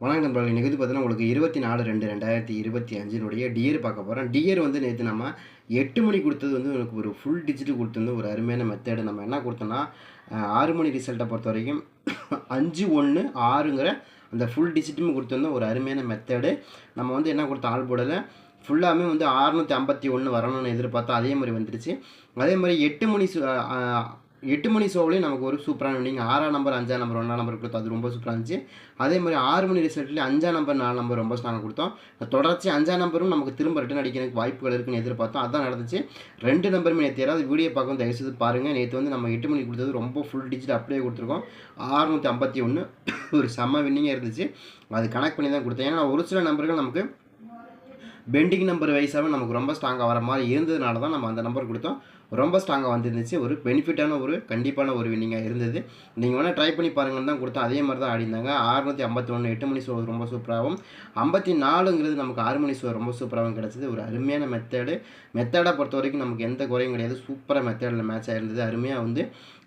வணக்கம் நண்பர்களே. நிகழ்ச்சி பார்த்தீங்கன்னா உங்களுக்கு இருபத்தி நாலு ரெண்டு ரெண்டாயிரத்தி இருபத்தி அஞ்சினுடைய டியர் பார்க்க போகிறோம் டியர் வந்து நேற்று நம்ம எட்டு மணி கொடுத்தது வந்து எனக்கு ஒரு ஃபுல் டிஜிட் கொடுத்தது ஒரு அருமையான மெத்தேடு நம்ம என்ன கொடுத்தோன்னா ஆறு மணி ரிசல்ட்டை பொறுத்த வரைக்கும் அஞ்சு ஒன்று ஆறுங்கிற அந்த ஃபுல் டிஜிட்டும் கொடுத்துருந்தோம் ஒரு அருமையான மெத்தேடு நம்ம வந்து என்ன கொடுத்தோம்? ஆள் போடலை. ஃபுல்லாமே வந்து அறுநூற்றி ஐம்பத்தி ஒன்று வரணும்னு எதிர்பார்த்தோம் அதே மாதிரி வந்துருச்சு. அதே மாதிரி எட்டு மணி சு- எட்டு மணி ஷோவிலையும் நமக்கு ஒரு சூப்பரான நீங்கள் ஆறாம் நம்பர் அஞ்சாம் நம்பர் ஒன்றாம் நம்பர் கொடுத்தோம் அது ரொம்ப சூப்பராக இருந்துச்சு. அதே மாதிரி ஆறு மணி ரிசல்ட்லேயும் அஞ்சாம் நம்பர் நாலு நம்பர் ரொம்ப ஸ்ட்ராங்காக கொடுத்தோம். தொடர்ச்சி அஞ்சாம் நம்பரும் நமக்கு திரும்ப ரிட்டன் அடிக்கிறதுக்கு வாய்ப்புகள் இருக்குன்னு எதிர்பார்த்தோம். அதான் நடந்துச்சு. ரெண்டு நம்பருமே நேற்று யாராவது வீடியோ பார்க்கும் தயவுசெய்து பாருங்கள் நேற்று வந்து நம்ம எட்டு மணி கொடுத்தது ரொம்ப ஃபுல் டிஜிட் அப்படியே கொடுத்துருக்கோம். ஆறுநூற்றி ஐம்பத்தி ஒன்று ஒரு செம்ம வின்னிங்காக இருந்துச்சு. அது கனெக்ட் பண்ணி தான் கொடுத்தேன். ஏன்னா ஒரு சில நம்பர்கள் நமக்கு பெண்டிங் நம்பர் வைஸாகவே நமக்கு ரொம்ப ஸ்ட்ராங்காக வர மாதிரி இருந்ததுனால தான் நம்ம அந்த நம்பர் கொடுத்தோம். ரொம்ப ஸ்ட்ராங்காக வந்துருந்துச்சு. ஒரு பெனிஃபிட்டான ஒரு கண்டிப்பான ஒரு வின்னிங்காக இருந்தது. நீங்கள் வேணால் ட்ரை பண்ணி பாருங்கன்னு தான் கொடுத்தோம் அதே மாதிரி தான் ஆடிந்தாங்க அறுநூற்றி ஐம்பத்தி ஒன்று எட்டு மணி ஷோ ரொம்ப சூப்பராகவும் ஐம்பத்தி நாலுங்கிறது நமக்கு ஆறு மணி ஷோ ரொம்ப சூப்பராகவும் கிடச்சிது. ஒரு அருமையான மெத்தேடு மெத்தேடை பொறுத்த வரைக்கும் நமக்கு எந்த குறையும் கிடையாது. சூப்பராக மெத்தேடில் மேட்சாக இருந்தது அருமையாக வந்து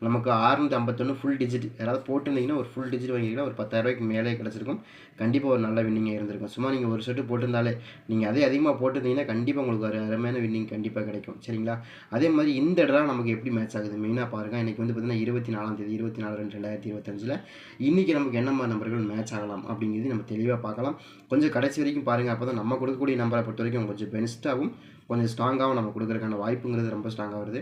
நமக்கு ஆறுநூற்றி ஐம்பத்தொன்று ஃபுல் டிஜிட் யாராவது போட்டுருந்தீங்கன்னா ஒரு ஃபுல் டிஜிட் வாங்கிங்கன்னா ஒரு பத்தாயிரரூபாய்க்கு மேலே கிடச்சிருக்கும். கண்டிப்பாக ஒரு நல்ல வின்னிங்காக இருந்திருக்கும். சும்மா நீங்கள் ஒரு செட்டு போட்டிருந்தாலே நீங்கள் அதே அதிகமாக போட்டிருந்தீங்கன்னா கண்டிப்பாக உங்களுக்கு ஒரு அருமையான வின்னிங் கண்டிப்பாக கிடைக்கும். சரிங்களா? அதே மாதிரி இந்த இடம் நமக்கு எப்படி மேட்ச் ஆகுது? மெயினாக பாருங்கள் இன்றைக்கி வந்து பார்த்தீங்கன்னா இருபத்தி நாலாம் தேதி இருபத்தி நாலு ரெண்டு ரெண்டாயிரத்தி இருபத்தஞ்சில் இன்றைக்கி நமக்கு என்ன மாதிரி நம்பர்கள் மேட்ச் ஆகலாம் அப்படிங்கிறது நம்ம தெளிவாக பார்க்கலாம். கொஞ்சம் கடைசி வரைக்கும் பாருங்கள் அப்போ தான் நம்ம கொடுக்கக்கூடிய நம்பரை பொறுத்த வரைக்கும் கொஞ்சம் பெனிஸ்ட்டாகவும் கொஞ்சம் ஸ்ட்ராங்காகவும் நம்ம கொடுக்குறதுக்கான வாய்ப்புங்கிறது ரொம்ப ஸ்ட்ராங்காக வருது.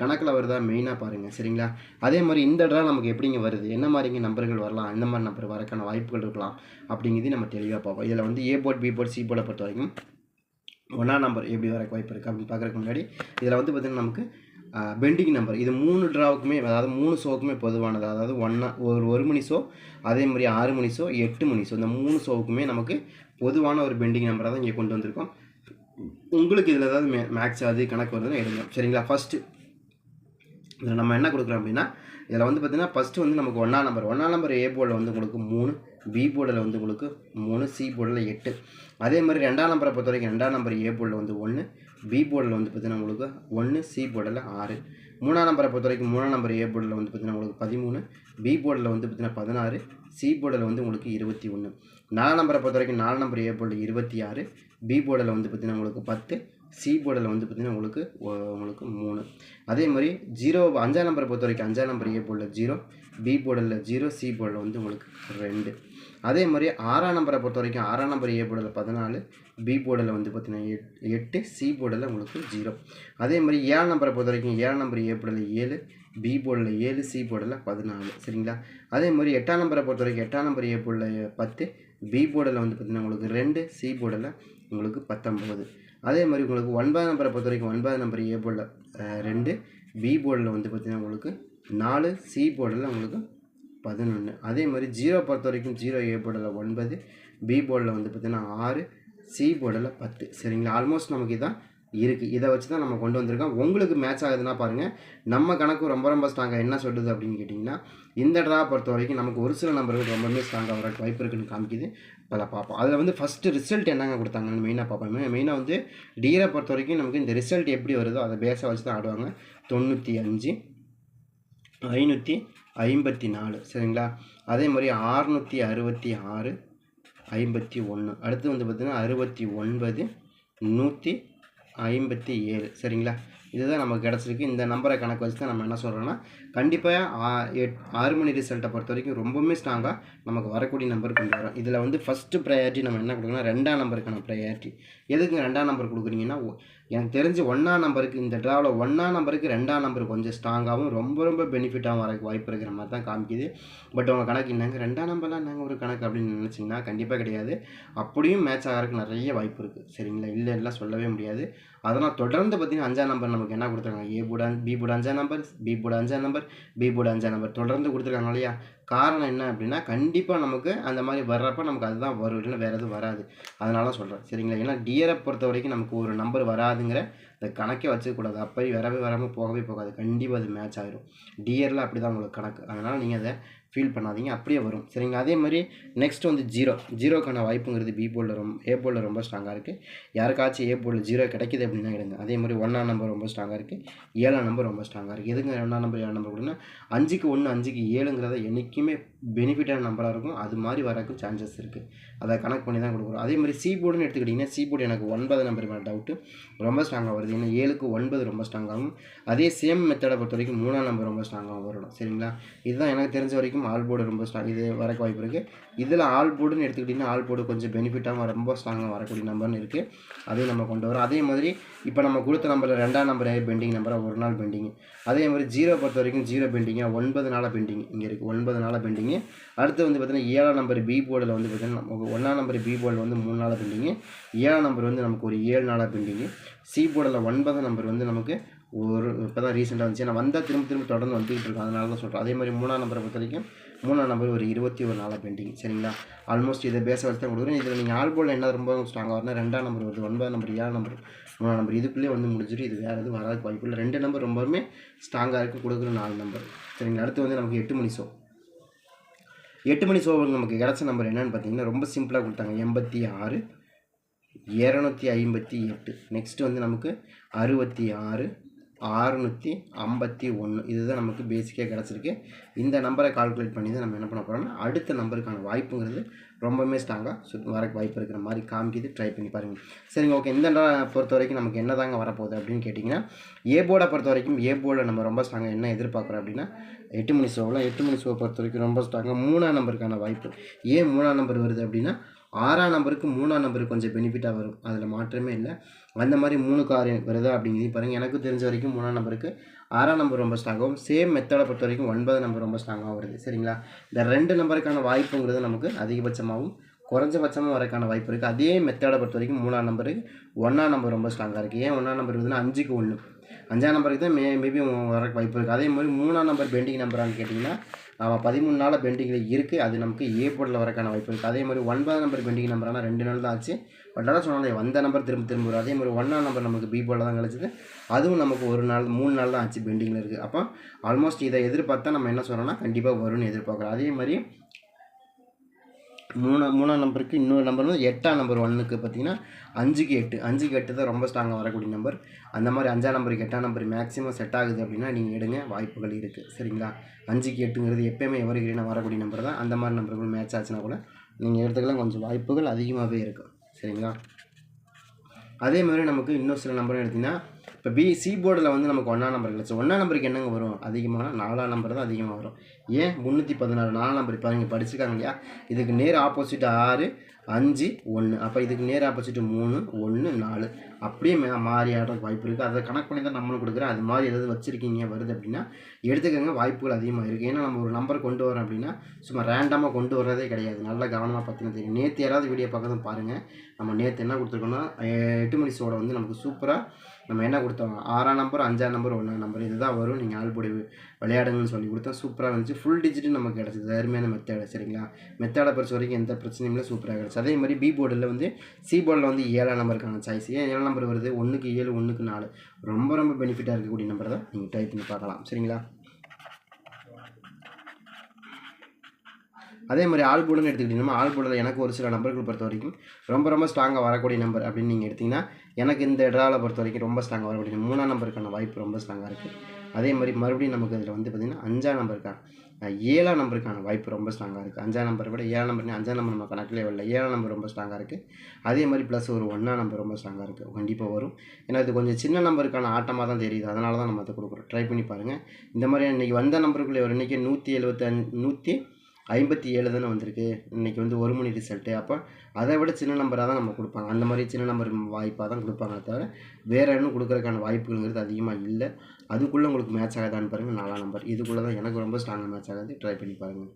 கணக்கில் வருதா? மெயினாக பாருங்கள் சரிங்களா? அதே மாதிரி இந்த இடம் நமக்கு எப்படிங்க வருது? என்ன மாதிரிங்க நம்பர்கள் வரலாம்? எந்த மாதிரி நம்பர் வரக்கான வாய்ப்புகள் இருக்கலாம் அப்படிங்கிறது நம்ம தெளிவாக பார்ப்போம். இதில் வந்து A board B board C போர்டை பொறுத்த வரைக்கும் ஒன்றா நம்பர் எப்படி வர வாய்ப்பு இருக்குது அப்படின்னு பார்க்குறதுக்கு முன்னாடி இதில் வந்து பார்த்திங்கன்னா நமக்கு பெண்டிங் நம்பர் இது மூணு ட்ராவுக்குமே அதாவது மூணு ஷோவுக்குமே பொதுவானது. அதாவது ஒன்றா ஒரு ஒரு மணி ஷோ அதே மாதிரி ஆறு மணி ஷோ எட்டு மணி ஷோ இந்த மூணு ஷோவுக்குமே நமக்கு பொதுவான ஒரு பெண்டிங் நம்பரை தான் இங்கே கொண்டு வந்திருக்கோம். உங்களுக்கு இதில் ஏதாவது மே மேக்ஸ் அது கணக்கு வருதுன்னு எடுங்க. சரிங்களா? ஃபஸ்ட்டு இதில் நம்ம என்ன கொடுக்குறோம் அப்படின்னா இதில் வந்து பார்த்தீங்கன்னா ஃபஸ்ட்டு வந்து நமக்கு ஒன்றா நம்பர் ஒன்றா நம்பர் ஏ போர்டில் வந்து உங்களுக்கு மூணு பி போர்டில் வந்து உங்களுக்கு மூணு சி போர்டில் எட்டு. அதே மாதிரி ரெண்டாம் நம்பரை பொறுத்த வரைக்கும் ரெண்டாம் நம்பர் ஏ போர்டில் வந்து ஒன்று பி போர்டில் வந்து பார்த்தீங்கன்னா உங்களுக்கு ஒன்று சி போர்டில் ஆறு. மூணாம் நம்பரை பொறுத்த வரைக்கும் மூணாம் நம்பர் ஏ போர்டில் வந்து பார்த்தீங்கன்னா உங்களுக்கு பதிமூணு பி போர்டில் வந்து பார்த்தீங்கன்னா பதினாறு சி போர்டில் வந்து உங்களுக்கு இருபத்தி ஒன்று நாலாம் நம்பரை பொறுத்த வரைக்கும் நாலு நம்பர் ஏ போர்டில் இருபத்தி ஆறு பி போர்டில் வந்து பார்த்தீங்கன்னா உங்களுக்கு பத்து சி போர்டில் வந்து பார்த்திங்கன்னா உங்களுக்கு உங்களுக்கு மூணு. அதே மாதிரி ஜீரோ அஞ்சாம் நம்பரை பொறுத்த வரைக்கும் அஞ்சாம் நம்பர் ஏ போர்டில் ஜீரோ பி போர்டில் ஜீரோ சி போர்டில் வந்து உங்களுக்கு ரெண்டு. அதே மாதிரி ஆறாம் நம்பரை பொறுத்த வரைக்கும் ஆறாம் நம்பர் ஏ போர்டில் பதினாலு பி போர்டில் வந்து பார்த்தீங்கன்னா எட் எட்டு சி போர்டில் உங்களுக்கு ஜீரோ அதே மாதிரி ஏழாம் நம்பரை பொறுத்த வரைக்கும் ஏழாம் நம்பர் ஏ போர்டில் ஏழு பி போர்டில் ஏழு சி போர்டில் பதினாலு. சரிங்களா? அதே மாதிரி எட்டாம் நம்பரை பொறுத்த வரைக்கும் எட்டாம் நம்பர் ஏ போர்டில் பத்து பி போர்டில் வந்து பார்த்தீங்கன்னா உங்களுக்கு ரெண்டு சி போர்டில் உங்களுக்கு பத்தொம்பது அதே மாதிரி உங்களுக்கு ஒன்பதாம் நம்பரை பொறுத்த வரைக்கும் ஒன்பதாம் நம்பர் ஏ போர்டில் ரெண்டு பி போர்டில் வந்து பார்த்தீங்கன்னா உங்களுக்கு நாலு சி போர்டில் உங்களுக்கு பதினொன்று அதே மாதிரி ஜீரோ பொறுத்த வரைக்கும் ஜீரோ ஏ போர்டில் ஒன்பது பி போர்டில் வந்து பார்த்தீங்கன்னா ஆறு சி போர்டில் பத்து. சரிங்களா? ஆல்மோஸ்ட் நமக்கு இதான் இருக்குது இதை வச்சு தான் நம்ம கொண்டு வந்திருக்கோம். உங்களுக்கு மேட்ச் ஆகுதுன்னா பாருங்கள் நம்ம கணக்கு ரொம்ப ரொம்ப ஸ்ட்ராங்காக என்ன சொல்லுது அப்படின்னு கேட்டிங்கன்னா இந்த ட்ரா பொறுத்த வரைக்கும் நமக்கு ஒரு சில நம்பர்கள் ரொம்பவே ஸ்ட்ராங்காக வர வாய்ப்பு இருக்குன்னு காமிக்குது. அதில் பார்ப்போம். அதில் வந்து ஃபஸ்ட்டு ரிசல்ட் என்னங்க கொடுத்தாங்கன்னு மெயினாக பார்ப்போம். மெயினாக வந்து டியரை பொறுத்த வரைக்கும் நமக்கு இந்த ரிசல்ட் எப்படி வருதோ அதை பேஸாக வச்சு தான் ஆடுவாங்க. தொண்ணூற்றி அஞ்சு ஐநூற்றி ஐம்பத்தி நாலு சரிங்களா? அதே மாதிரி ஆறுநூற்றி அறுபத்தி ஆறு ஐம்பத்தி ஒன்று. அடுத்து வந்து பார்த்திங்கன்னா அறுபத்தி ஒன்பது நூற்றி ஐம்பத்தி ஏழு சரிங்களா? இதுதான் நமக்கு கிடச்சிருக்கு. இந்த நம்பரை கணக்கு வச்சு தான் நம்ம என்ன சொல்கிறோன்னா கண்டிப்பாக எட் ஆறு மணி ரிசல்ட்டை பொறுத்த வரைக்கும் ரொம்பவுமே ஸ்ட்ராங்காக நமக்கு வரக்கூடிய நம்பர் கொண்டு வரோம். இதில் வந்து ஃபஸ்ட்டு ப்ரையாரிட்டி நம்ம என்ன கொடுக்கணும் ரெண்டாம் நம்பருக்கான ப்ரையாரிட்டி எதுக்கு ரெண்டாம் நம்பர் கொடுக்குறீங்கன்னா எனக்கு தெரிஞ்சு ஒன்றாம் நம்பருக்கு இந்த ட்ராவில் ஒன்றாம் நம்பருக்கு ரெண்டாம் நம்பர் கொஞ்சம் ஸ்ட்ராங்காகவும் ரொம்ப ரொம்ப பெனிஃபிட்டாகவும் வர வாய்ப்பு இருக்கிற மாதிரி தான் காமிக்குது. பட் உங்கள் கணக்கு என்னங்க? ரெண்டாம் நம்பர்லாம் நாங்கள் ஒரு கணக்கு அப்படின்னு நினச்சிங்கன்னா கண்டிப்பாக கிடையாது. அப்படியும் மேட்ச் ஆகிறதுக்கு நிறைய வாய்ப்பு இருக்குது சரிங்களா? இல்லை எல்லாம் சொல்லவே முடியாது. அதனால் தொடர்ந்து பார்த்தீங்கன்னா அஞ்சாம் நம்பர் நமக்கு என்ன கொடுத்துருக்காங்க? ஏ போட பி போட அஞ்சாம் நம்பர் பி போட அஞ்சாம் நம்பர் பி போட அஞ்சாம் நம்பர் தொடர்ந்து கொடுத்துருக்காங்க இல்லையா? காரணம் என்ன அப்படின்னா கண்டிப்பாக நமக்கு அந்த மாதிரி வர்றப்ப நமக்கு அதுதான் வரும். இல்லைன்னா வேறு எதுவும் வராது. அதனால சொல்கிறேன் சரிங்களா? ஏன்னா டியரை பொறுத்த வரைக்கும் நமக்கு ஒரு நம்பர் வராதுங்கிற இந்த கணக்கே வச்சுக்கூடாது அப்படி வரவே வராமல் போகவே போகாது. கண்டிப்பாக அது மேட்ச் ஆகிடும் டியரில் அப்படி தான் உங்களுக்கு கணக்கு. அதனால் நீங்கள் அதை ஃபீல் பண்ணாதீங்க அப்படியே வரும். சரிங்களா அதே மாதிரி நெக்ஸ்ட் வந்து ஜீரோ ஜீரோக்கான வாய்ப்புங்கிறது பி போர்டில் ரொம்ப ஏ போலில் ரொம்ப ஸ்ட்ராங்காக இருக்குது யாருக்காச்சும் ஏ போல் ஜீரோ கிடைக்குது அப்படின்னா எடுங்க. அதே மாதிரி ஒன்றாம் நம்பர் ரொம்ப ஸ்ட்ராங்காக இருக்குது ஏழாம் நம்பர் ரொம்ப ஸ்ட்ராங்காக இருக்குது எதுங்க ரெண்டாம் நம்பர் ஏழாம் நம்பர் கொடுன்னா அஞ்சுக்கு ஒன்று அஞ்சுக்கு ஏழுங்கிறத என்றைக்குமே பெனிஃபிட்டான நம்பராக இருக்கும். அது மாதிரி வரக்கு சான்சஸ் இருக்குது அதை கணக்கு பண்ணி தான் கொடுக்குறோம். அதே மாதிரி சி போர்டுன்னு எடுத்துக்கிட்டிங்கன்னா சி போர்டு எனக்கு ஒன்பது நம்பர் மேலே டவுட்டு ரொம்ப ஸ்ட்ராங்காக வருது. ஏன்னா ஏழுக்கு ஒன்பது ரொம்ப ஸ்ட்ராங்காகும் அதே சேம் மெத்தடை பொறுத்த வரைக்கும் மூணாம் நம்பர் ரொம்ப ஸ்ட்ராங்காக வரணும் சரிங்களா? இதுதான் எனக்கு தெரிஞ்ச வரைக்கும் ஆல் போர்டு ரொம்ப ஸ்ட்ராங் இது வரக்கு வாய்ப்பு இருக்குது இதில் ஆல் போர்டுன்னு எடுத்துக்கிட்டிங்கன்னா ஆல் போர்டு கொஞ்சம் பெனிஃபிட்டாகவும் ரொம்ப ஸ்ட்ராங்காக வரக்கூடிய நம்பர்னு இருக்குது அதையும் நம்ம கொண்டு வரோம் அதே மாதிரி இப்போ நம்ம கொடுத்த நம்பரில் ரெண்டாம் நம்பர் பெண்டிங் நம்பராக ஒரு நாள் பெண்டிங் அதே மாதிரி ஜீரோ பொறுத்த வரைக்கும் ஜீரோ பெண்டிங்காக ஒன்பது நாளாக பெண்டிங் இங்கே இருக்குது ஒன்பது நாளாக பெண்டிங்கு அடுத்து வந்து பார்த்தீங்கன்னா ஏழாம் நம்பர் பி போர்டில் வந்து பார்த்தீங்கன்னா ஒன்றாம் நம்பர் பி போர்டில் வந்து மூணு நாளாக பெண்டிங்கு ஏழாம் நம்பர் வந்து நமக்கு ஒரு ஏழு நாளாக பெண்டிங்கு சி போர்டில் ஒன்பதாம் நம்பர் வந்து நமக்கு ஒரு இப்போ தான் ரீசெண்டாக வந்துச்சு நான் வந்தால் திரும்ப திரும்ப தொடர்ந்து வந்துகிட்டு இருக்கோம். அதனால தான் சொல்கிறேன் அதே மாதிரி மூணாம் நம்பரை பொறுத்த வரைக்கும் மூணாம் நம்பர் ஒரு இருபத்தி ஒரு நாளாக பெண்டிங் சரிங்களா? ஆல்மோஸ்ட் இதை பேச வச்சு தான் கொடுக்குறேன். இதில் நீங்கள் ஆல் போல் என்ன ரொம்ப ஸ்ட்ராங்காக வரணும் ரெண்டாம் நம்பர் வருது ஒன்பதாம் நம்பர் ஏழாம் நம்பர் மூணாம் நம்பர். இதுக்குள்ளே வந்து முடிஞ்சிட்டு இது வேறு எதுவும் வராது. வாய்ப்பு இல்லை ரெண்டு நம்பர் ரொம்பவுமே ஸ்ட்ராங்காக இருக்குது கொடுக்குற நாலு நம்பர். சரிங்களா? அடுத்து வந்து நமக்கு எட்டு மணி ஷோ எட்டு மணி ஷோ நமக்கு கிடச்ச நம்பர் என்னென்னு பார்த்தீங்கன்னா ரொம்ப சிம்பிளாக கொடுத்தாங்க. எண்பத்தி ஆறு இரநூத்தி ஐம்பத்தி எட்டு. நெக்ஸ்ட்டு வந்து நமக்கு அறுபத்தி ஆறு அறுநூற்றி ஐம்பத்தி ஒன்று இதுதான் நமக்கு பேசிக்காக கிடச்சிருக்கு. இந்த நம்பரை கால்குலேட் பண்ணி தான் நம்ம என்ன பண்ண போகிறோம்னா அடுத்த நம்பருக்கான வாய்ப்புங்கிறது ரொம்பவுமே ஸ்ட்ராங்காக சுத் வரக்கு வாய்ப்பு இருக்கிற மாதிரி காமிக்கிது. ட்ரை பண்ணி பாருங்கள் சரிங்க ஓகே இந்த பொறுத்த வரைக்கும் நமக்கு என்ன தாங்க வரப்போகுது அப்படின்னு கேட்டிங்கன்னா ஏ போர்டை பொறுத்த வரைக்கும் ஏ போர்டில் நம்ம ரொம்ப ஸ்ட்ராங்காக என்ன எதிர்பார்க்குறோம் அப்படின்னா எட்டு மணி ஷோவில் எட்டு மணி ஷோவை பொறுத்த வரைக்கும் ரொம்ப ஸ்ட்ராங்காக மூணாம் நம்பருக்கான வாய்ப்பு. ஏன் மூணாம் நம்பர் வருது அப்படின்னா ஆறாம் நம்பருக்கு மூணாம் நம்பருக்கு கொஞ்சம் பெனிஃபிட்டாக வரும். அதில் மாற்றமே இல்லை. அந்த மாதிரி மூணு கார் வருதா அப்படிங்கிறது பாருங்கள் எனக்கு தெரிஞ்ச வரைக்கும் மூணாம் நம்பருக்கு ஆறாம் நம்பர் ரொம்ப ஸ்ட்ராங்காகவும் சேம் மெத்தடை பொறுத்த வரைக்கும் ஒன்பது நம்பர் ரொம்ப ஸ்ட்ராங்காக வருது. சரிங்களா? இந்த ரெண்டு நம்பருக்கான வாய்ப்புங்கிறது நமக்கு அதிகபட்சமாகவும் குறைஞ்சபட்சமாக வரக்கான வாய்ப்பு இருக்குது அதே மெத்தடை பொறுத்த வரைக்கும் மூணாம் நம்பருக்கு ஒன்றாம் நம்பர் ரொம்ப ஸ்ட்ராங்காக இருக்குது ஏன் ஒன்றாம் நம்பர் இருக்குதுன்னா அஞ்சுக்கு ஒன்று அஞ்சாம் நம்பருக்கு தான் மே மேபி வரக்கு வாய்ப்பு இருக்குது அதே மாதிரி மூணாம் நம்பர் பெண்டிங் நம்பரான்னு கேட்டிங்கன்னா அவன் பதிமூணு நாள் பெண்டிங்கில் இருக்குது அது நமக்கு ஏ போர்டில் வரக்கான வாய்ப்பு இருக்குது அதே மாதிரி ஒன்பதாம் நம்பர் பெண்டிங் நம்பரானால் ரெண்டு நாள் தான் ஆச்சு. பட் ஆனால் சொன்னாலே வந்த நம்பர் திரும்ப திரும்ப வரும். அதே மாதிரி ஒன்றாம் நம்பர் நமக்கு பி போர்டில் தான் கிடச்சிது. அதுவும் நமக்கு ஒரு நாள் மூணு நாள் தான் ஆச்சு பெண்டிங்கில் இருக்குது அப்போ ஆல்மோஸ்ட் இதை எதிர்பார்த்தா நம்ம என்ன சொல்கிறோம்னா கண்டிப்பாக வரும்னு எதிர்பார்க்குறோம். அதே மாதிரி மூணா மூணாம் நம்பருக்கு இன்னொரு நம்பர் வந்து எட்டாம் நம்பர் ஒன்றுக்கு பார்த்தீங்கன்னா அஞ்சுக்கு எட்டு அஞ்சுக்கு எட்டு தான் ரொம்ப ஸ்ட்ராங்காக வரக்கூடிய நம்பர் அந்த மாதிரி அஞ்சாம் நம்பருக்கு எட்டாம் நம்பர் மேக்ஸிமம் செட் ஆகுது அப்படின்னா நீங்கள் எடுங்க. வாய்ப்புகள் இருக்குது சரிங்களா? அஞ்சுக்கு எட்டுங்கிறது எப்போயுமே எவருகிறீனா வரக்கூடிய நம்பர் தான். அந்த மாதிரி நம்பர்கள் மேட்ச் ஆச்சுன்னா கூட நீங்கள் எடுத்துக்கலாம். கொஞ்சம் வாய்ப்புகள் அதிகமாகவே இருக்கும். சரிங்களா? அதே மாதிரி நமக்கு இன்னும் சில நம்பரும் எடுத்திங்கன்னா இப்போ பி சி போர்டில் வந்து நமக்கு ஒன்றாம் நம்பர் கிடச்சி. ஒன்றாம் நம்பருக்கு என்னங்க வரும்? அதிகமான நாலாம் நம்பர் தான் அதிகமாக வரும். ஏன்? முந்நூற்றி பதினாறு நாலாம் நம்பர் இப்போ நீங்கள் படிச்சுக்காங்க இல்லையா? இதுக்கு நேர் ஆப்போசிட் ஆறு அஞ்சு ஒன்று அப்போ இதுக்கு நேர் ஆப்போசிட் மூணு ஒன்று நாலு. அப்படியே மே மாறி ஆடுறதுக்கு வாய்ப்பு இருக்குது அதை கணக்கு பண்ணி தான் நம்மளும் கொடுக்குறேன். அது மாதிரி எதாவது வச்சுருக்கீங்க வருது அப்படின்னா எடுத்துக்கோங்க. வாய்ப்புகள் அதிகமாக இருக்குது ஏன்னா நம்ம ஒரு நம்பர் கொண்டு வரோம் அப்படின்னா சும்மா ரேண்டமாக கொண்டு வர்றதே கிடையாது. நல்லா கவனமாக பார்த்தீங்கன்னா தெரியும் நேற்று யாராவது வீடியோ பார்க்கறதும் பாருங்கள் நம்ம நேற்று என்ன கொடுத்துருக்கோம்னா எட்டு மணி சோட வந்து நமக்கு சூப்பராக நம்ம என்ன கொடுத்தோம்? ஆறாம் நம்பர் அஞ்சாம் நம்பர் ஒன்றாம் நம்பர் இதுதான் வரும். நீங்கள் ஆள்படி விளையாடுங்கன்னு சொல்லி கொடுத்தோம் சூப்பராக இருந்துச்சு. ஃபுல் டிஜிட்டு நமக்கு கிடச்சிது. அருமையான மெத்தேடு சரிங்களா? மெத்தேடை பொறுத்த வரைக்கும் எந்த பிரச்சனையும் இல்லை. சூப்பராக கிடச்சி அதே மாதிரி பி போர்டில் வந்து சி போர்டில் வந்து ஏழாம் நம்பருக்கான சாய்ஸ் ஏன் ஏழாம் நம்பர் வருது? ஒன்றுக்கு ஏழு ஒன்றுக்கு நாலு. ரொம்ப ரொம்ப பெனிஃபிட்டாக இருக்கக்கூடிய நம்பர் தான் நீங்கள் டைப் பண்ணி பார்க்கலாம். சரிங்களா? அதே மாதிரி ஆல் எடுத்துக்கிட்டிங்கன்னா ஆல் எனக்கு ஒரு சில நம்பர்கள் பொறுத்த வரைக்கும் ரொம்ப ரொம்ப ஸ்ட்ராங்காக வரக்கூடிய நம்பர் அப்படின்னு நீங்கள் எடுத்திங்கன்னா எனக்கு இந்த இடாவில் பொறுத்த வரைக்கும் ரொம்ப ஸ்ட்ராங்காக வரக்கூடிய மூணாம் நம்பருக்கான வாய்ப்பு ரொம்ப ஸ்ட்ராங்காக இருக்குது அதே மாதிரி மறுபடியும் நமக்கு இதில் வந்து பார்த்திங்கன்னா அஞ்சாம் நம்பருக்கான ஏழாம் நம்பருக்கான வாய்ப்பு ரொம்ப ஸ்ட்ராங்காக இருக்குது அஞ்சாம் நம்பரை விட ஏழாம் நம்பர் அஞ்சாம் நம்பர் நம்ம கணக்கிலே வரல ஏழாம் நம்பர் ரொம்ப ஸ்ட்ராங்காக இருக்குது அதே மாதிரி ப்ளஸ் ஒரு ஒன்றாம் நம்பர் ரொம்ப ஸ்ட்ராங்காக இருக்குது கண்டிப்பாக வரும். ஏன்னா இது கொஞ்சம் சின்ன நம்பருக்கான ஆட்டமாக தான் தெரியுது. அதனால தான் நம்ம அதை கொடுக்குறோம். ட்ரை பண்ணி பாருங்கள் இந்த மாதிரி இன்றைக்கி வந்த நம்பருக்குள்ளே ஒரு இன்றைக்கி நூற்றி எழுபத்தஞ்சு நூற்றி ஐம்பத்தி ஏழு தானே வந்திருக்கு. இன்றைக்கி வந்து ஒரு மணி ரிசல்ட்டு. அப்போ அதை விட சின்ன நம்பராக தான் நம்ம கொடுப்பாங்க. அந்த மாதிரி சின்ன நம்பர் வாய்ப்பாக தான் கொடுப்பாங்க தவிர வேறு இன்னும் கொடுக்குறதுக்கான வாய்ப்புங்கிறது அதிகமாக இல்லை. அதுக்குள்ளே உங்களுக்கு மேட்ச் ஆகாதான்னு பாருங்கள் நாலாம் நம்பர் இதுக்குள்ளே தான் எனக்கு ரொம்ப ஸ்ட்ராங்காக மேட்ச் ஆகாது. ட்ரை பண்ணி பாருங்கள்